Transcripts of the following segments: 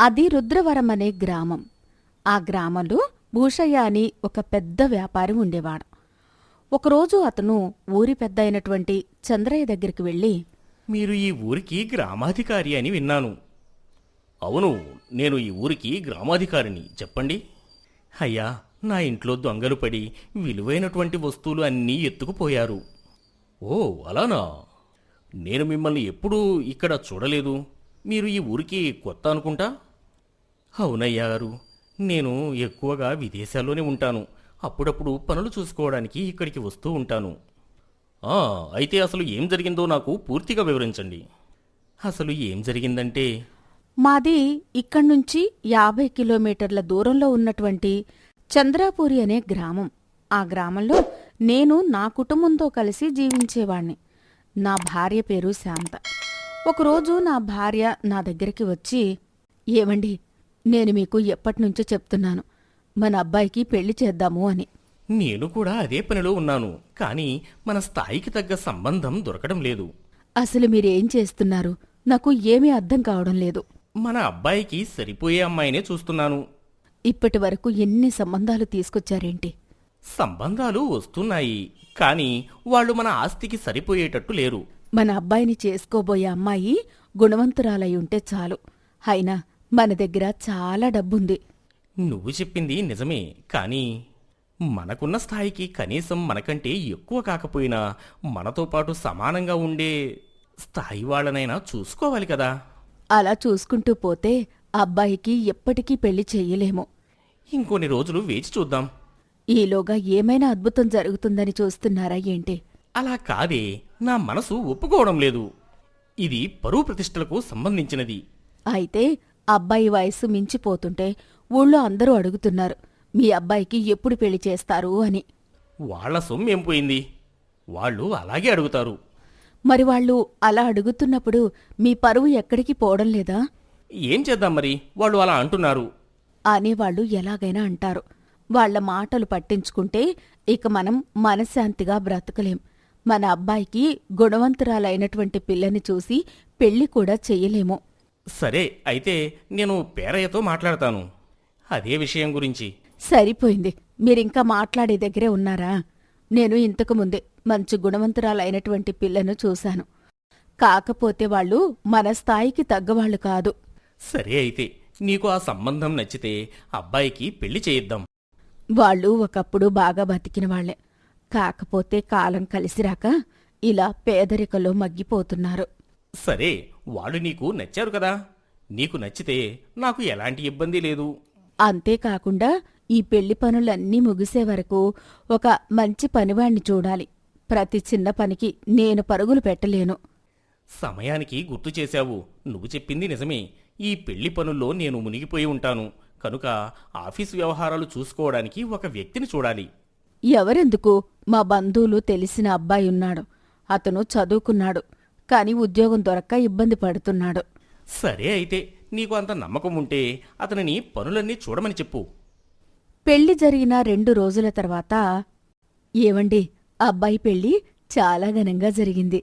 అది రుద్రవరం అనే గ్రామం. ఆ గ్రామంలో భూషయ్య అని ఒక పెద్ద వ్యాపారి ఉండేవాడు. ఒకరోజు అతను ఊరి పెద్ద అయినటువంటి చంద్రయ్య దగ్గరికి వెళ్ళి మీరు ఈ ఊరికి గ్రామాధికారి అని విన్నాను. అవును నేను ఈ ఊరికి గ్రామాధికారిని. చెప్పండి. అయ్యా నా ఇంట్లో దొంగలు పడి విలువైనటువంటి వస్తువులు అన్నీ ఎత్తుకుపోయారు. ఓ అలానా? నేను మిమ్మల్ని ఎప్పుడూ ఇక్కడ చూడలేదు. మీరు ఈ ఊరికి కొత్త అనుకుంటా? అవునయ్యా గారు నేను ఎక్కువగా విదేశాల్లోనే ఉంటాను. అప్పుడప్పుడు పనులు చూసుకోవడానికి ఇక్కడికి వస్తూ ఉంటాను. ఆ, అయితే అసలు ఏం జరిగిందో నాకు పూర్తిగా వివరించండి. అసలు ఏం జరిగిందంటే? మాది ఇక్కడి నుంచి యాభై కిలోమీటర్ల దూరంలో ఉన్నటువంటి చంద్రాపూరి అనే గ్రామం. ఆ గ్రామంలో నేను నా కుటుంబంతో కలిసి జీవించేవాణ్ణి. నా భార్య పేరు శాంత. ఒకరోజు నా భార్య నా దగ్గరికి వచ్చి ఏమండి నేను మీకు ఎప్పటినుంచో చెప్తున్నాను. మన అబ్బాయికి పెళ్ళి చేద్దాము అని. నేను కూడా అదే పనిలో ఉన్నాను. కానీ మన స్థాయికి తగ్గ సంబంధం దొరకడం లేదు. అసలు మీరేం చేస్తున్నారు? నాకు ఏమీ అర్థం కావడం లేదు. మన అబ్బాయికి సరిపోయే అమ్మాయినే చూస్తున్నాను. ఇప్పటి వరకు ఎన్ని సంబంధాలు తీసుకొచ్చారేంటి? సంబంధాలు వస్తున్నాయి. కానీ వాళ్ళు మన ఆస్తికి సరిపోయేటట్టు లేరు. మన అబ్బాయిని చేసుకోబోయే అమ్మాయి గుణవంతురాలై ఉంటే చాలు. అయినా మన దగ్గర చాలా డబ్బుంది. నువ్వు చెప్పింది నిజమే కానీ మనకున్న స్థాయికి కనీసం మనకంటే ఎక్కువ కాకపోయినా మనతో పాటు సమానంగా ఉండే స్థాయి వాళ్ళనైనా చూసుకోవాలి కదా. అలా చూసుకుంటూ పోతే అబ్బాయికి ఎప్పటికీ పెళ్ళి చెయ్యలేము. ఇంకొన్ని రోజులు వేచి చూద్దాం. ఈలోగా ఏమైనా అద్భుతం జరుగుతుందని చూస్తున్నారా ఏంటి? అలా కాదే నా మనసు ఒప్పుకోవడం లేదు. ఇది పరువు ప్రతిష్టలకు సంబంధించినది. అయితే అబ్బాయి వయస్సు మించిపోతుంటే ఊళ్ళో అందరూ అడుగుతున్నారు మీ అబ్బాయికి ఎప్పుడు పెళ్ళి చేస్తారు? అని. వాళ్ళ సొమ్మేం పోయింది? వాళ్ళు అలాగే అడుగుతారు. మరి వాళ్ళు అలా అడుగుతున్నప్పుడు మీ పరువు ఎక్కడికి పోవడం లేదా? ఏం చేద్దాం మరి? వాళ్ళు అలా అంటున్నారు. అనేవాళ్ళు ఎలాగైనా అంటారు. వాళ్ళ మాటలు పట్టించుకుంటే ఇక మనం మనశ్శాంతిగా బ్రతకలేం. మన అబ్బాయికి గుణవంతురాలైనటువంటి పిల్లని చూసి పెళ్ళి కూడా చెయ్యలేము. సరే అయితే నేను పేరయ్యతో మాట్లాడతాను. అదే విషయం గురించి. సరిపోయింది. మీరింకా మాట్లాడే దగ్గరే ఉన్నారా? నేను ఇంతకు ముందే మంచి గుణవంతురాలైనటువంటి పిల్లను చూశాను. కాకపోతే వాళ్ళు మన స్థాయికి తగ్గవాళ్ళు కాదు. సరే అయితే నీకు ఆ సంబంధం నచ్చితే అబ్బాయికి పెళ్ళి చేయిద్దాం. వాళ్ళు ఒకప్పుడు బాగా బతికిన వాళ్ళే కాకపోతే కాలం కలిసిరాక ఇలా పేదరికలో మగ్గిపోతున్నారు. సరే వాళ్ళు నీకు నచ్చారు కదా. నీకు నచ్చితే నాకు ఎలాంటి ఇబ్బంది లేదు. అంతేకాకుండా ఈ పెళ్ళి పనులన్నీ ముగిసే వరకు ఒక మంచి పనివాణ్ణి చూడాలి. ప్రతి చిన్న పనికి నేను పరుగులు పెట్టలేను. సమయానికి గుర్తు చేశావు. నువ్వు చెప్పింది నిజమే. ఈ పెళ్ళి పనుల్లో నేను మునిగిపోయి ఉంటాను. కనుక ఆఫీసు వ్యవహారాలు చూసుకోవడానికి ఒక వ్యక్తిని చూడాలి. ఎవరెందుకు? మా బంధువులు తెలిసిన అబ్బాయి ఉన్నాడు. అతను చదువుకున్నాడు. కాని ఉద్యోగం దొరక్క ఇబ్బంది పడుతున్నాడు. సరే అయితే నీకు అంత నమ్మకం ఉంటే అతనిని పనులన్నీ చూడమని చెప్పు. పెళ్ళి జరిగిన రెండు రోజుల తర్వాత ఏవండి అబ్బాయి పెళ్ళి చాలా ఘనంగా జరిగింది.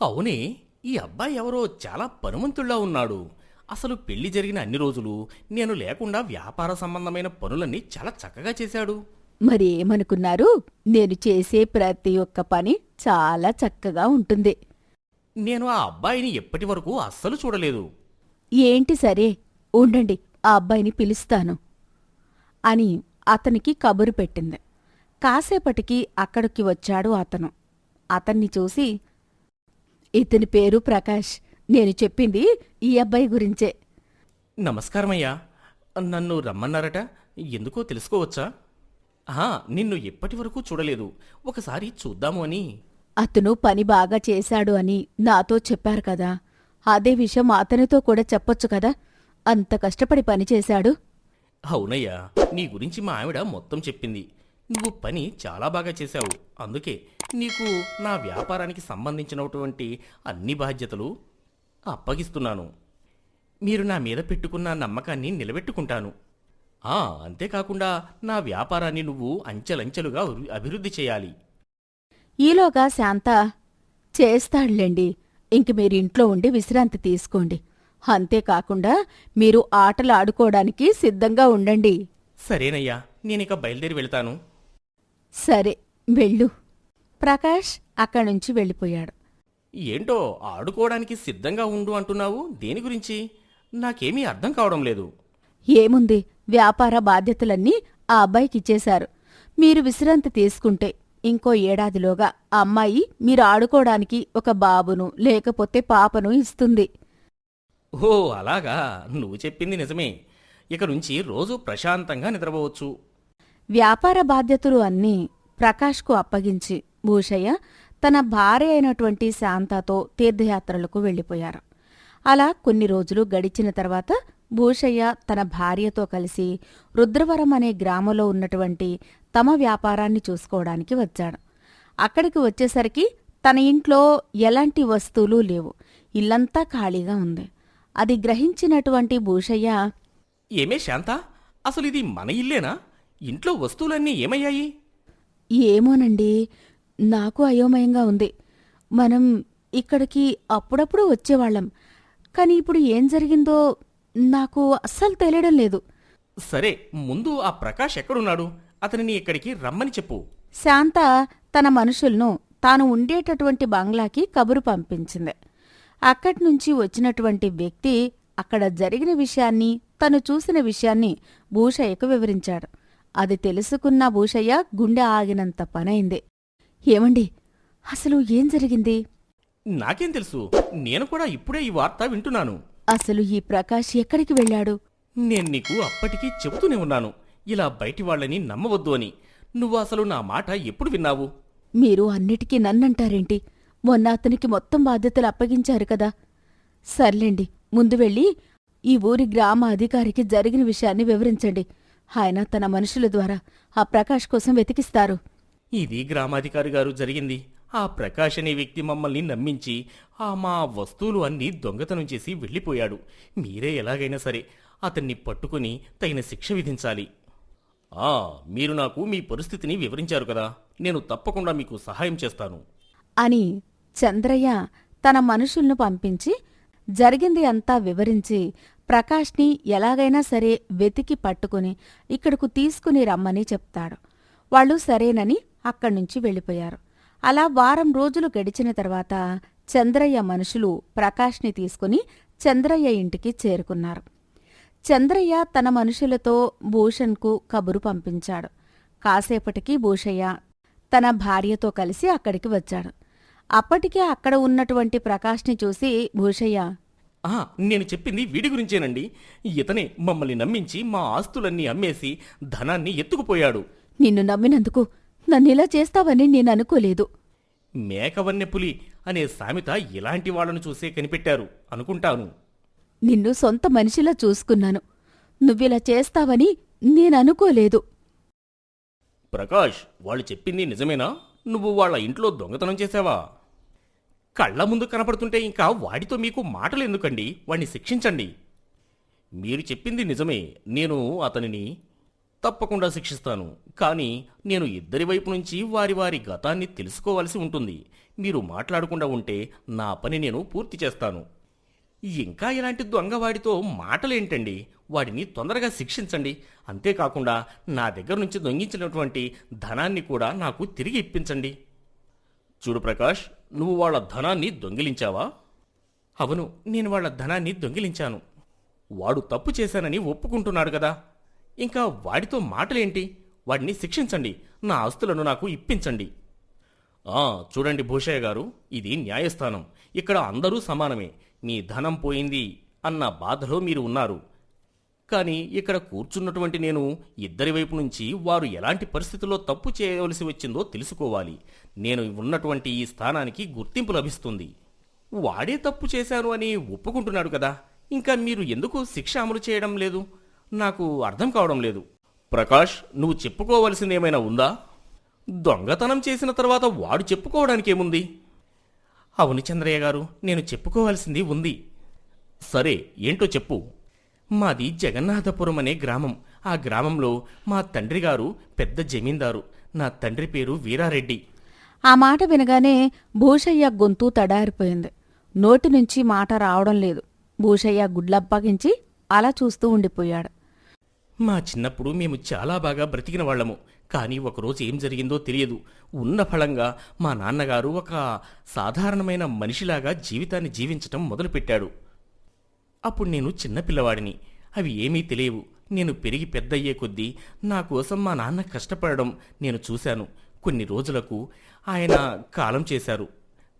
అవునే ఈ అబ్బాయి ఎవరో చాలా పనుమంతుల్లా ఉన్నాడు. అసలు పెళ్ళి జరిగిన అన్ని రోజులు నేను లేకుండా వ్యాపార సంబంధమైన పనులన్నీ చాలా చక్కగా చేశాడు. మరి ఏమనుకున్నారు నేను చేసే ప్రతి ఒక్క పని చాలా చక్కగా ఉంటుంది. నేను ఆ అబ్బాయిని ఎప్పటి వరకు అస్సలు చూడలేదు. ఏంటి సరే ఉండండి ఆ అబ్బాయిని పిలుస్తాను అని అతనికి కబురు పెట్టింది. కాసేపటికి అక్కడికి వచ్చాడు అతను. అతన్ని చూసి ఇతని పేరు ప్రకాష్. నేను చెప్పింది ఈ అబ్బాయి గురించే. నమస్కారమయ్యా. నన్ను రమ్మన్నారట? ఎందుకో తెలుసుకోవచ్చా? నిన్ను ఎప్పటి వరకు చూడలేదు. ఒకసారి చూద్దాము అని అతను పని బాగా చేశాడు అని నాతో చెప్పారు కదా. అదే విషయం అతనితో కూడా చెప్పొచ్చు కదా. అంత కష్టపడి పని చేశాడు. అవునయ్యా నీ గురించి మా ఆవిడ మొత్తం చెప్పింది. నువ్వు పని చాలా బాగా చేశావు. అందుకే నీకు నా వ్యాపారానికి సంబంధించినటువంటి అన్ని బాధ్యతలు అప్పగిస్తున్నాను. మీరు నా మీద పెట్టుకున్న నమ్మకాన్ని నిలబెట్టుకుంటాను. ఆ అంతేకాకుండా నా వ్యాపారాన్ని నువ్వు అంచెలంచెలుగా అభి- అభివృద్ధి చేయాలి. ఈలోగా శాంత చేస్తాడులేండి ఇంక మీరు ఇంట్లో ఉండి విశ్రాంతి తీసుకోండి. అంతేకాకుండా మీరు ఆటలు ఆడుకోవడానికి సిద్ధంగా ఉండండి. సరేనయ్యా నేనిక బయలుదేరి వెళ్తాను. సరే వెళ్ళు. ప్రకాష్ అక్కడి నుంచి వెళ్ళిపోయాడు. ఏంటో ఆడుకోవడానికి సిద్ధంగా ఉండు అంటున్నావు? దేని గురించి? నాకేమీ అర్థం కావడం లేదు. ఏముంది? వ్యాపార బాధ్యతలన్నీ ఆ అబ్బాయికిచ్చేశారు. మీరు విశ్రాంతి తీసుకుంటే ఇంకో ఏడాదిలోగా ఆ అమ్మాయి మీరు ఆడుకోవడానికి ఒక బాబును లేకపోతే పాపను ఇస్తుంది. ఓ అలాగా. నువ్వు చెప్పింది నిజమే. ఇక నుంచి రోజు ప్రశాంతంగా నిద్రపోవచ్చు. వ్యాపార బాధ్యతలు అన్నీ ప్రకాష్కు అప్పగించి భూషయ్య తన భార్య అయినటువంటి శాంతతో తీర్థయాత్రలకు వెళ్ళిపోయారు. అలా కొన్ని రోజులు గడిచిన తర్వాత భూషయ్య తన భార్యతో కలిసి రుద్రవరం అనే గ్రామంలో ఉన్నటువంటి తమ వ్యాపారాన్ని చూసుకోవడానికి వచ్చాడు. అక్కడికి వచ్చేసరికి తన ఇంట్లో ఎలాంటి వస్తువులు లేవు. ఇల్లంతా ఖాళీగా ఉంది. అది గ్రహించినటువంటి భూషయ్య ఏమే శాంత అసలు ఇది మన ఇల్లేనా? ఇంట్లో వస్తువులన్నీ ఏమయ్యాయి? ఏమోనండి నాకు అయోమయంగా ఉంది. మనం ఇక్కడికి అప్పుడప్పుడు వచ్చేవాళ్ళం. కానీ ఇప్పుడు ఏం జరిగిందో నాకు అస్సలు తెలియడం లేదు. సరే ముందు ఆ ప్రకాష్ ఎక్కడున్నాడు? అతనిని ఇక్కడికి రమ్మని చెప్పు. శాంత తన మనుషులను తాను ఉండేటటువంటి బంగ్లాకి కబురు పంపించింది. అక్కడ్నుంచి వచ్చినటువంటి వ్యక్తి అక్కడ జరిగిన విషయాన్ని తను చూసిన విషయాన్ని భూషయ్యకు వివరించాడు. అది తెలుసుకున్న భూషయ్య గుండె ఆగినంత పనైంది. ఏమండి అసలు ఏం జరిగింది? నాకేం తెలుసు నేను కూడా ఇప్పుడే ఈ వార్త వింటున్నాను. అసలు ఈ ప్రకాష్ ఎక్కడికి వెళ్ళాడు? నేను నీకు అప్పటికీ చెబుతూనే ఉన్నాను. ఇలా బయటి వాళ్ళని నమ్మవద్దు అని. నువ్వు అసలు నా మాట ఎప్పుడు విన్నావు? మీరు అన్నిటికీ నన్నంటారేంటి? మొన్న అతనికి మొత్తం బాధ్యతలు అప్పగించారు కదా. సర్లేండి ముందు వెళ్ళి ఈ ఊరి గ్రామ అధికారికి జరిగిన విషయాన్ని వివరించండి. ఆయన తన మనుషుల ద్వారా ఆ ప్రకాష్ కోసం వెతికిస్తారు. ఇది గ్రామాధికారి గారు జరిగింది. ఆ ప్రకాష్ అనే వ్యక్తి మమ్మల్ని నమ్మించి ఆ మా వస్తువులు అన్నీ దొంగతనం చేసి వెళ్ళిపోయాడు. మీరే ఎలాగైనా సరే అతన్ని పట్టుకుని తగిన శిక్ష విధించాలి. ఆ మీరు నాకు మీ పరిస్థితిని వివరించారు కదా. నేను తప్పకుండా మీకు సహాయం చేస్తాను. అని చంద్రయ్య తన మనుషుల్ను పంపించి జరిగింది అంతా వివరించి ప్రకాష్ని ఎలాగైనా సరే వెతికి పట్టుకుని ఇక్కడకు తీసుకుని రమ్మని చెప్తాడు. వాళ్ళు సరేనని అక్కడ్నుంచి వెళ్ళిపోయారు. అలా వారం రోజులు గడిచిన తర్వాత చంద్రయ్య మనుషులు ప్రకాష్ని తీసుకుని చంద్రయ్య ఇంటికి చేరుకున్నారు. చంద్రయ్య తన మనుషులతో భూషణ్కు కబురు పంపించాడు. కాసేపటికి భూషయ్య తన భార్యతో కలిసి అక్కడికి వచ్చాడు. అప్పటికే అక్కడ ఉన్నటువంటి ప్రకాష్ని చూసి భూషయ్య! నేను చెప్పింది వీడి గురించేనండి. ఇతనే మమ్మల్ని నమ్మించి మా ఆస్తులన్నీ అమ్మేసి ధనాన్ని ఎత్తుకుపోయాడు. నిన్ను నమ్మినందుకు నన్నిలా చేస్తావని నేను అనుకోలేదు మేకవన్నె పులి అనే సామెత ఇలాంటి వాళ్ళను చూసే కనిపెట్టారు అనుకుంటాను. నిన్ను సొంత మనిషిలా చూసుకున్నాను. నువ్విలా చేస్తావని నేననుకోలేదు. ప్రకాష్ వాళ్ళు చెప్పింది నిజమేనా? నువ్వు వాళ్ళ ఇంట్లో దొంగతనం చేసావా? కళ్ళ ముందు కనపడుతుంటే ఇంకా వాడితో మీకు మాటలు ఎందుకండి వాణ్ణి శిక్షించండి. మీరు చెప్పింది నిజమే. నేను అతనిని తప్పకుండా శిక్షిస్తాను. కానీ నేను ఇద్దరి వైపు నుంచి వారి వారి గతాన్ని తెలుసుకోవాల్సి ఉంటుంది. మీరు మాట్లాడకుండా ఉంటే నా పని నేను పూర్తి చేస్తాను. ఇంకా ఇలాంటి దొంగవాడితో మాటలేంటండి? వాడిని తొందరగా శిక్షించండి. అంతేకాకుండా నా దగ్గర నుంచి దొంగించినటువంటి ధనాన్ని కూడా నాకు తిరిగి ఇప్పించండి. చూడు ప్రకాష్ నువ్వు వాళ్ళ ధనాన్ని దొంగిలించావా? అవును నేను వాళ్ళ ధనాన్ని దొంగిలించాను. వాడు తప్పు చేశానని ఒప్పుకుంటున్నాడు కదా. ఇంకా వాడితో మాటలేంటి? వాడిని శిక్షించండి. నా ఆస్తులను నాకు ఇప్పించండి. ఆ చూడండి భూషయ్య గారు ఇది న్యాయస్థానం. ఇక్కడ అందరూ సమానమే. మీ ధనం పోయింది అన్న బాధలో మీరు ఉన్నారు. కానీ ఇక్కడ కూర్చున్నటువంటి నేను ఇద్దరి వైపు నుంచి వారు ఎలాంటి పరిస్థితుల్లో తప్పు చేయవలసి వచ్చిందో తెలుసుకోవాలి. నేను ఉన్నటువంటి ఈ స్థానానికి గుర్తింపు లభిస్తుంది. వాడే తప్పు చేశాను అని ఒప్పుకుంటున్నాడు కదా. ఇంకా మీరు ఎందుకు శిక్ష అమలు చేయడం లేదు? నాకు అర్థం కావడం లేదు. ప్రకాష్ నువ్వు చెప్పుకోవలసింది ఏమైనా ఉందా? దొంగతనం చేసిన తర్వాత వాడు చెప్పుకోవడానికేముంది అవును చంద్రయ్య గారు నేను చెప్పుకోవాల్సింది ఉంది. సరే ఏంటో చెప్పు. మాది జగన్నాథపురం అనే గ్రామం. ఆ గ్రామంలో మా తండ్రి గారు పెద్ద జమీందారు. నా తండ్రి పేరు వీరారెడ్డి. ఆ మాట వినగానే భూషయ్య గొంతు తడారిపోయింది. నోటి నుంచి మాట రావడం లేదు. భూషయ్య గుడ్లప్పగించి అలా చూస్తూ ఉండిపోయాడు. మా చిన్నప్పుడు మేము చాలా బాగా బ్రతికిన వాళ్ళము. కానీ ఒకరోజు ఏం జరిగిందో తెలియదు. ఉన్న ఫలంగా మా నాన్నగారు ఒక సాధారణమైన మనిషిలాగా జీవితాన్ని జీవించటం మొదలుపెట్టాడు. అప్పుడు నేను చిన్నపిల్లవాడిని అవి ఏమీ తెలియవు. నేను పెరిగి పెద్దయ్యే కొద్దీ నా కోసం మా నాన్న కష్టపడడం నేను చూశాను. కొన్ని రోజులకు ఆయన కాలం చేశారు.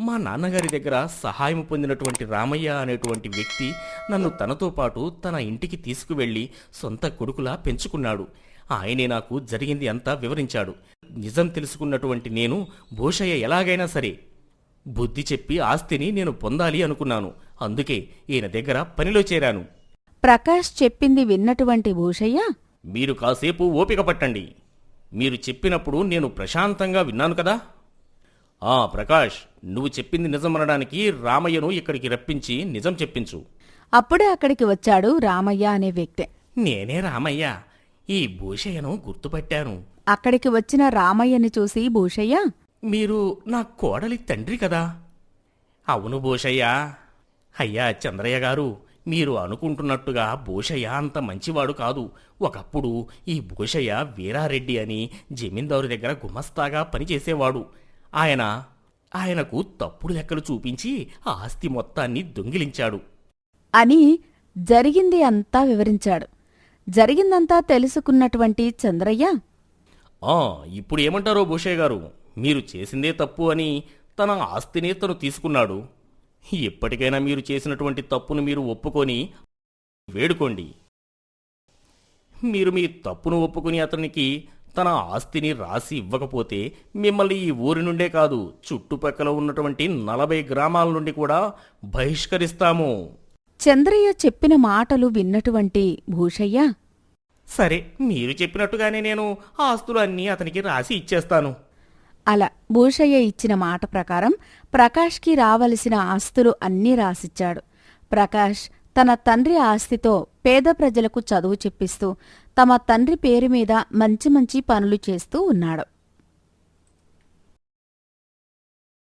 మా నాన్నగారి దగ్గర సహాయం పొందినటువంటి రామయ్య అనేటువంటి వ్యక్తి నన్ను తనతో పాటు తన ఇంటికి తీసుకువెళ్ళి సొంత కొడుకులా పెంచుకున్నాడు. ఆయనే నాకు జరిగింది అంతా వివరించాడు. నిజం తెలుసుకున్నటువంటి నేను భూషయ్య ఎలాగైనా సరే బుద్ధి చెప్పి ఆస్తిని నేను పొందాలి అనుకున్నాను. అందుకే ఈయన దగ్గర పనిలో చేరాను. ప్రకాష్ చెప్పింది విన్నటువంటి భూషయ్య? మీరు కాసేపు ఓపిక పట్టండి. మీరు చెప్పినప్పుడు నేను ప్రశాంతంగా విన్నాను కదా? ఆ ప్రకాష్ నువ్వు చెప్పింది నిజమనడానికి రామయ్యను ఇక్కడికి రప్పించి నిజం చెప్పించు. అప్పుడే అక్కడికి వచ్చాడు రామయ్య అనే వ్యక్తి. నేనే రామయ్య. ఈ భూషయ్యను గుర్తుపట్టాను. అక్కడికి వచ్చిన రామయ్యని చూసి భూషయ్య! మీరు నా కోడలి తండ్రి కదా? అవును భూషయ్య. అయ్యా చంద్రయ్య గారు మీరు అనుకుంటున్నట్టుగా భూషయ్య అంత మంచివాడు కాదు. ఒకప్పుడు ఈ భూషయ్య వీరారెడ్డి అని జమీందారు దగ్గర గుమస్తాగా పనిచేసేవాడు. ఆయన ఆయనకు తప్పుడు లెక్కలు చూపించి ఆ ఆస్తి మొత్తాన్ని దొంగిలించాడు. అని జరిగింది అంతా వివరించాడు. జరిగిందంతా తెలుసుకున్నటువంటి చంద్రయ్య? ఆ ఇప్పుడు ఏమంటారో భూషయ్య గారు మీరు చేసిందే తప్పు అని తన ఆస్తిని తను తీసుకున్నాడు. ఇప్పటికైనా మీరు చేసినటువంటి తప్పును మీరు ఒప్పుకొని వేడుకోండి. మీరు మీ తప్పును ఒప్పుకుని అతనికి తన ఆస్తిని రాసి ఇవ్వకపోతే మిమ్మల్ని ఈ ఊరి నుండే కాదు చుట్టుపక్కల ఉన్నటువంటి నలభై గ్రామాల నుండి కూడా బహిష్కరిస్తాము. చంద్రయ్య చెప్పిన మాటలు విన్నటువంటి భూషయ్య సరే మీరు చెప్పినట్టుగానే నేను ఆస్తులు అన్నీ అతనికి రాసి ఇచ్చేస్తాను. అలా భూషయ్య ఇచ్చిన మాట ప్రకారం ప్రకాష్కి రావలసిన ఆస్తులు అన్నీ రాసిచ్చాడు. ప్రకాష్ తన తండ్రి ఆస్తితో పేద ప్రజలకు చదువు చెప్పిస్తూ తమ తండ్రి పేరు మీద మంచి మంచి పనులు చేస్తూ ఉన్నాడు.